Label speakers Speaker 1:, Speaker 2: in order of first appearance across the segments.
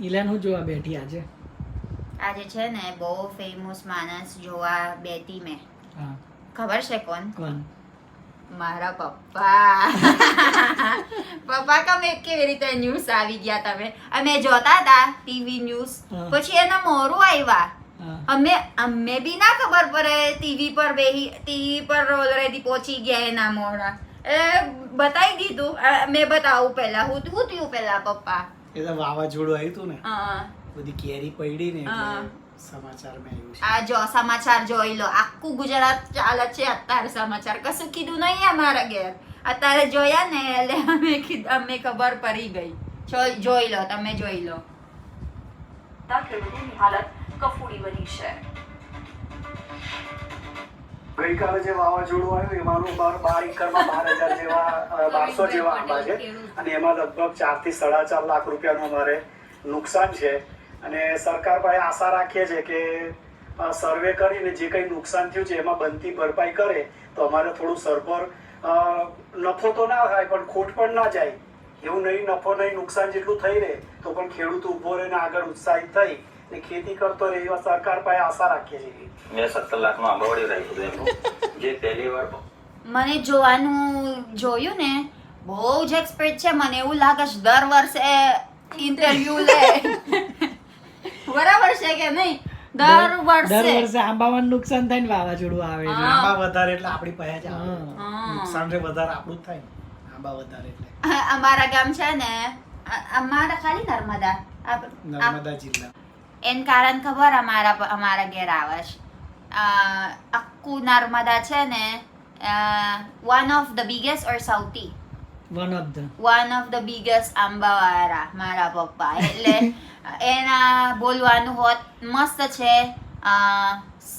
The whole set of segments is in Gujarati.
Speaker 1: ઇલાન હું જોવા બેઠી આજે?
Speaker 2: આજે છે ને બહુ ફેમસ માણસ જોવા બેઠી મેં. ખબર છે કોણ?
Speaker 1: કોણ?
Speaker 2: મારા પપ્પા. પપ્પા કમે કેવી રીતે ન્યૂઝ આવી ગયા તમે? અમે જોતા હતા ટીવી ન્યૂઝ પછી એના મોરું આવ્યા. અમે અમે બી ના ખબર પડે ટીવી પર બેહી ટીવી પર ઓલરેડી પહોંચી ગયા એના મોરા. એ બતાવી દીધું. મેં બતાવું પહેલા. હું હું થયું પહેલા પપ્પા?
Speaker 1: એ તો વાવાઝોડું આવ્યું હતું ને. બધી કેરી પડી ને
Speaker 2: સમાચાર
Speaker 1: એટલે આવ્યું
Speaker 2: આ જો સમાચાર જોઈ લો. આખું ગુજરાત ચાલે છે અત્યારે સમાચાર. કશું કીધું નહીં અમારા ઘેર. અત્યારે જોયા ને એટલે અમે કીધું અમે ખબર પડી ગઈ. જોઈ જોઈ લો તમે જોઈ લો.
Speaker 3: ખેડૂતોની હાલત કફોડી બની છે.
Speaker 4: ગઈકાલે જે વાવાઝોડું આવ્યું એમાંનું બાર બાર એકરમાં બાર હજાર જેવા બારસો જેવા આંબા છે. અને એમાં લગભગ ચારથી સાડા ચાર લાખ રૂપિયાનું અમારે નુકસાન છે. અને સરકાર પાસે આશા રાખીએ છીએ કે સર્વે કરીને જે કંઈ નુકસાન થયું છે એમાં બનતી ભરપાઈ કરે તો અમારે થોડું સરભર નફો તો ના થાય પણ ખોટ પણ ના જાય. એવું નહીં નફો નહીં નુકસાન જેટલું થઈ રહે તો પણ ખેડૂત ઊભો રહીને આગળ ઉત્સાહિત થઈ. ને ખેતી કરતો રહે એવા સરકાર પાસે આશા રાખીએ છીએ
Speaker 5: મેં સત્તર લાખનું આંબાવાડી રાખ્યું હતું જે પહેલી વાર
Speaker 2: મને જોવાનું જોયું ને બહુ જ એક્સપર્ટ છે. મને એવું લાગે છે દર વર્ષે ઇન્ટરવ્યુ લે. બરાબર છે કે નહીં? દર
Speaker 1: દર
Speaker 2: વર્ષે.
Speaker 1: વર્ષે આંબામાં નુકસાન થાય ને વાવાઝોડું આવે છે.
Speaker 4: આંબા વધારે એટલે આપણી પાસે જ આવે. નુકસાન રે વધારે આપણું જ થાય ને. આંબા વધારે એટલે.
Speaker 2: અમારા ગામ છે ને અમારા ખાલી નર્મદા.
Speaker 4: નર્મદા જિલ્લા.
Speaker 2: એન કારણ ખબર? અમારા અમારા ઘેર આવે છે. આખું નર્મદા છે ને one of the biggest or સૌથી
Speaker 1: one of the
Speaker 2: one of the biggest આંબાવાળા મારા પપ્પા. એટલે એના બોલવાનું હોત મસ્ત છે.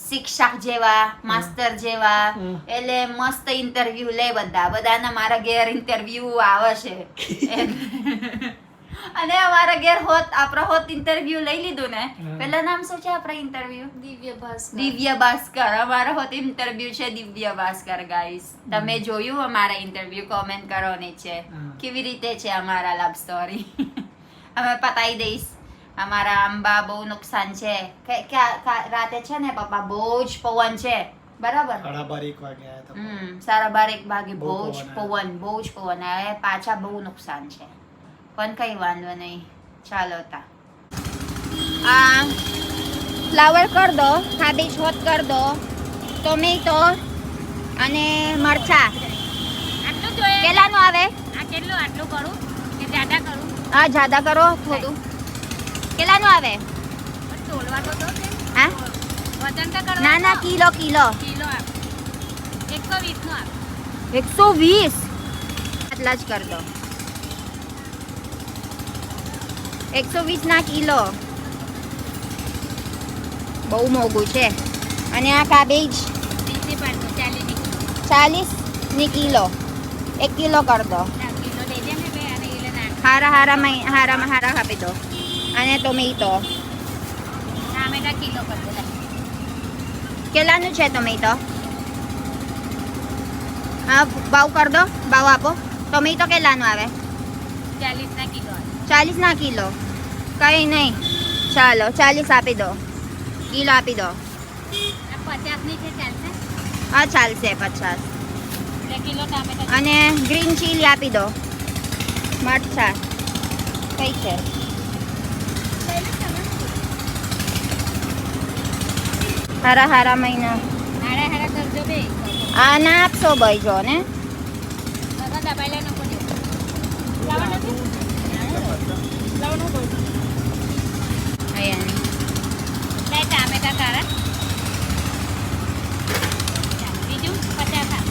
Speaker 2: શિક્ષક જેવા માસ્ટર જેવા. એટલે મસ્ત ઇન્ટરવ્યુ લે બધા. બધાના મારા ઘેર ઇન્ટરવ્યુ આવે છે. અને અમારા ઘેર હોત આપણો હોત ઇન્ટરવ્યુ લઈ લીધું ને. પેલા નામ શું છે આપણા ઇન્ટરવ્યુ
Speaker 3: દિવ્ય ભાસ્કર.
Speaker 2: દિવ્ય ભાસ્કર. અમારો હોત ઇન્ટરવ્યુ છે દિવ્ય ભાસ્કર ગાઈસ તમે જોયું અમારા ઇન્ટરવ્યુ કોમેન્ટ કરો
Speaker 1: હા.
Speaker 2: કેવી રીતે છે અમારા લવ સ્ટોરી અમે પતાવી દઈશ. અમારા આંબા બહુ નુકસાન છે. રાતે છે ને પપ્પા બહુ જ પવન છે. બરાબર?
Speaker 4: સાડા બાર એક વાગે બહુ
Speaker 2: જ
Speaker 4: પવન
Speaker 2: પવન બહુ જ પવન આવે પાછા બહુ નુકસાન છે. પણ કંઈ વાંધો નહીં. ચાલો તા. આ ફ્લાવર કર દો કાબેજ હોત કર દો ટોમેટો અને મરચા.
Speaker 3: આટલું જોઈએ
Speaker 2: કેટલાનું આવે?
Speaker 3: આ કેટલું? આટલું કરું? કે જ્યાદા કરું?
Speaker 2: આ જાદા કરો થોડું. કેટલાનું આવે?
Speaker 3: તોલવાનું તો છે
Speaker 2: હા?
Speaker 3: વજન તો કરવા
Speaker 2: ના ના કિલો કિલો.
Speaker 3: કિલો આપ એકસો વીસનું આપ
Speaker 2: એકસો વીસ? આટલા જ કર દો. એકસો વીસ ના કિલો બહુ મોંઘું છે અને આ કાબેજ
Speaker 3: ત્રીસી પાંચસો ચાલીસની
Speaker 2: ચાલીસની કિલો એક કિલો કર દો
Speaker 3: ચાર કિલો લઈ દે ને બે અને એટલે નાખ
Speaker 2: હારા હારા મય- હારામાં હારા આપી દો અને ટોમેટો
Speaker 3: ટામેટા કિલો કર દે લે.
Speaker 2: કેટલાનું છે ટોમેટો હા ભાવ કર દો ભાવ આપો ટોમેટો કેટલાનું આવે
Speaker 3: ચાલીસના કિલો આપ.
Speaker 2: ચાલીસ ના કિલો કઈ નહીં. ચાલો ચાલીસ આપી દો. કિલો આપી દો.
Speaker 3: આ પચાસની ચાલશે?
Speaker 2: હા ચાલશે પચાસ. અને ગ્રીન ચીલી આપી દો. મરચા. કઈ છે? હારા હારા મહિના. આ ના આપશો ભાઈ જો ને?
Speaker 3: બધા
Speaker 2: ટામેટાની
Speaker 3: કેટલાય ટામેટા તારા બીજું પચાસ આપ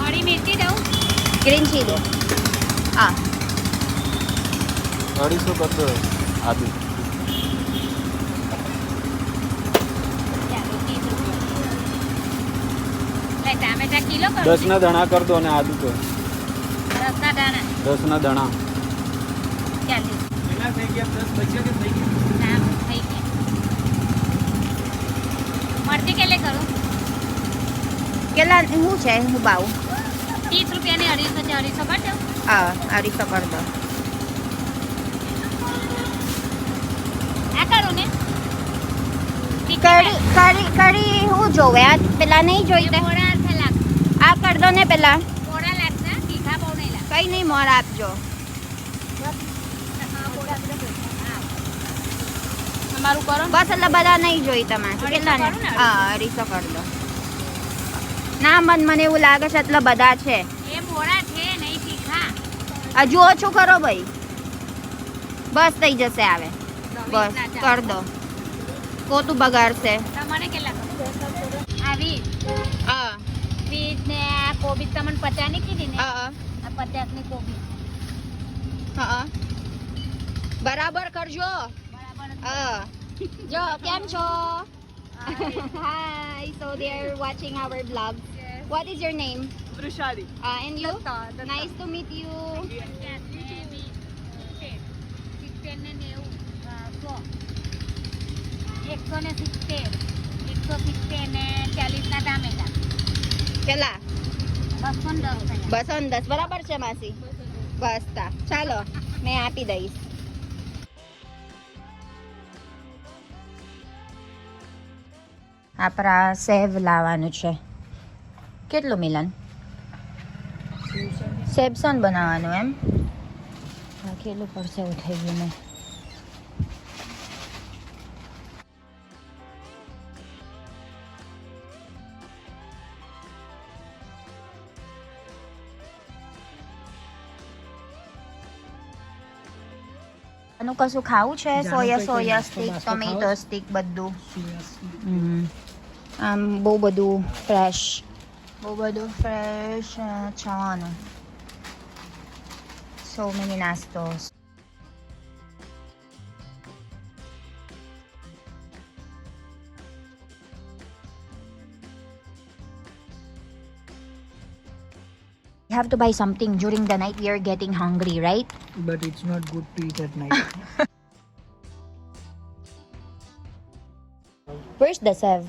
Speaker 3: હળી મિરચી દઉં
Speaker 2: ગ્રીન ચીલી હા
Speaker 6: હળી શું કરતો આદુ દસ ના ધણા કર દો અને આદુ તો.
Speaker 3: દસ ના દાણા.
Speaker 6: દસ ના દાણા.
Speaker 3: ચાલીસ
Speaker 1: કેટલા થઈ ગયા દસ બચ્યા કે થઈ ગયા?
Speaker 3: નામ થઈ ગયા. મરચી કેટલે કરું
Speaker 2: કેટલા શું છે? હું ભાવ
Speaker 3: ત્રીસ રૂપિયાની અઢીસો છે. અઢીસો કાઢ દઉં
Speaker 2: Ah, arito કર દો.
Speaker 3: આ કરું ને?
Speaker 2: કઢી કઢી કઢી હું જોવે? આ પેલા નહીં આ કર દો ને પેલા.
Speaker 3: મોડા લાગશે તીખા બહુ નહીં
Speaker 2: કઈ નહીં મોર આપજો.
Speaker 3: તમારું કરો?
Speaker 2: બસ એટલે બધા નહીં જોઈ તમારે. કેટલા ને હા અઢીસો કરી દો. ના મન મને એવું લાગે છે એટલે બધા છે.
Speaker 3: એ મોડા છે
Speaker 2: કરો ભાઈ. બસ થઈ જશે આવે બસ કર દો. કોતું બગાડશે.
Speaker 3: તમને કેટલા આવી
Speaker 2: હા.
Speaker 3: બીજ ને આ કોબી તમને પચાસની કીધી ને?
Speaker 2: હા
Speaker 3: આ પચાસની કોબી
Speaker 2: હા. બરાબર કરજો.
Speaker 3: બરાબર
Speaker 2: હા જો કેમ છો Hi, so they're watching our vlog. What is your name?
Speaker 1: Vrushali
Speaker 2: Uh, and you? Nice to meet you.
Speaker 3: સિત્તેર ને નેવું અ, સો એકસો ને સિત્તેર એકસો સિત્તેર ને ચાલીસ ના ટામેટા
Speaker 2: કેટલા
Speaker 3: બસો ને દસ થયા
Speaker 2: બસો ને દસ બરાબર છે માસી બસ તા ચાલો મેં આપી દઈશ આપણા સેવ લાવવાનું છે. કેટલું મિલન? સેબસન બનાવવાનું એમ? કેટલું પડશે એવું થઈ ગયું મેં આનું કશું ખાવું છે? Soya soya stick tomato? Stick બધું? um, Bobado Fresh. Bobado Fresh, uh. So many nastos. You have to buy something during the night. We are getting hungry, right?
Speaker 1: But it's not good to eat at night.
Speaker 2: Where's the
Speaker 1: serve.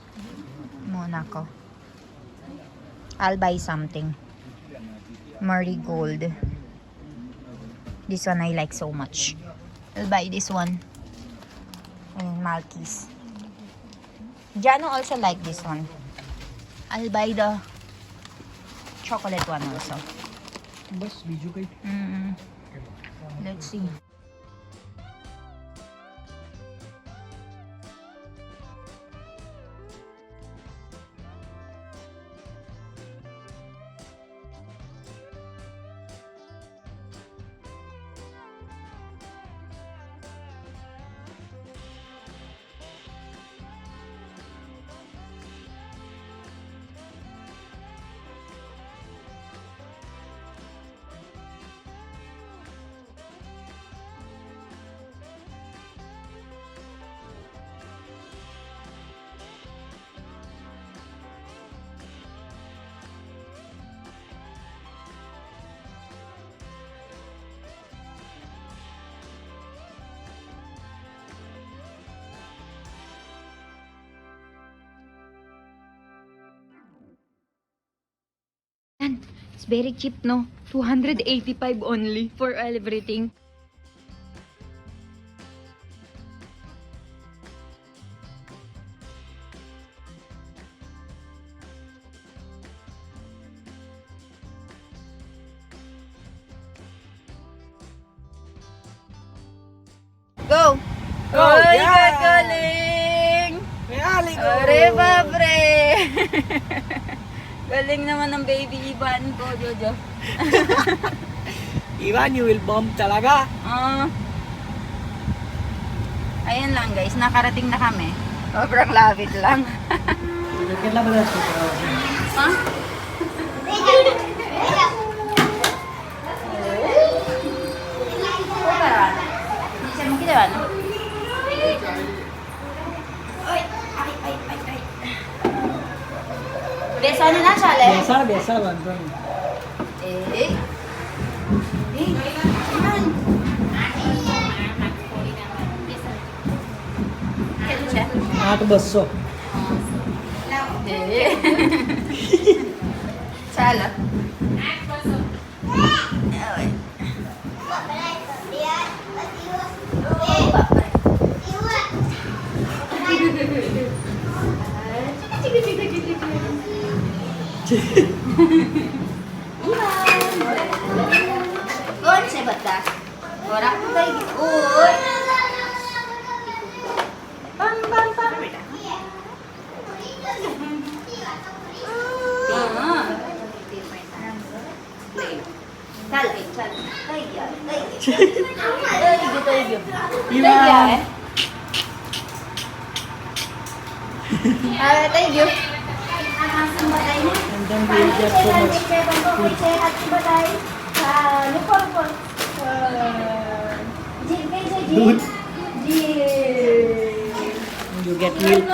Speaker 1: Muna
Speaker 2: ko. I'll buy something. Marigold. This one I like so much. I'll buy this one. And Maltese. Jano also like this one. I'll buy the chocolate one also. Let's see. And it's very cheap, no? 285 only for everything. Go!
Speaker 1: Go,
Speaker 2: Oy,
Speaker 1: yeah!
Speaker 2: gagaling!
Speaker 1: Reali ko!
Speaker 2: Are, babre! Galing naman ng baby Ivan ko, Jojo.
Speaker 1: Ivan, you will bomb talaga.
Speaker 2: Oo. Uh, ayun lang guys, nakarating na kami. Sobrang labit lang.
Speaker 1: Lagyan lang ba na
Speaker 2: Ha?
Speaker 1: બેસાડ વાંધો નહીં આઠ બસો.
Speaker 2: ચાલો. કોણ છે બધા ખોરાક થઈ ગયો ઓય બમ બમ બમ બેટા હા. લઈ લો. ચાલ બેન, ચાલ. થઈ ગયા, થઈ ગયા. થઈ ગયું, થઈ ગયું. થઈ ગયા હવે. હવે થઈ ગયું.
Speaker 1: And then we will get so much દૂધ you get milk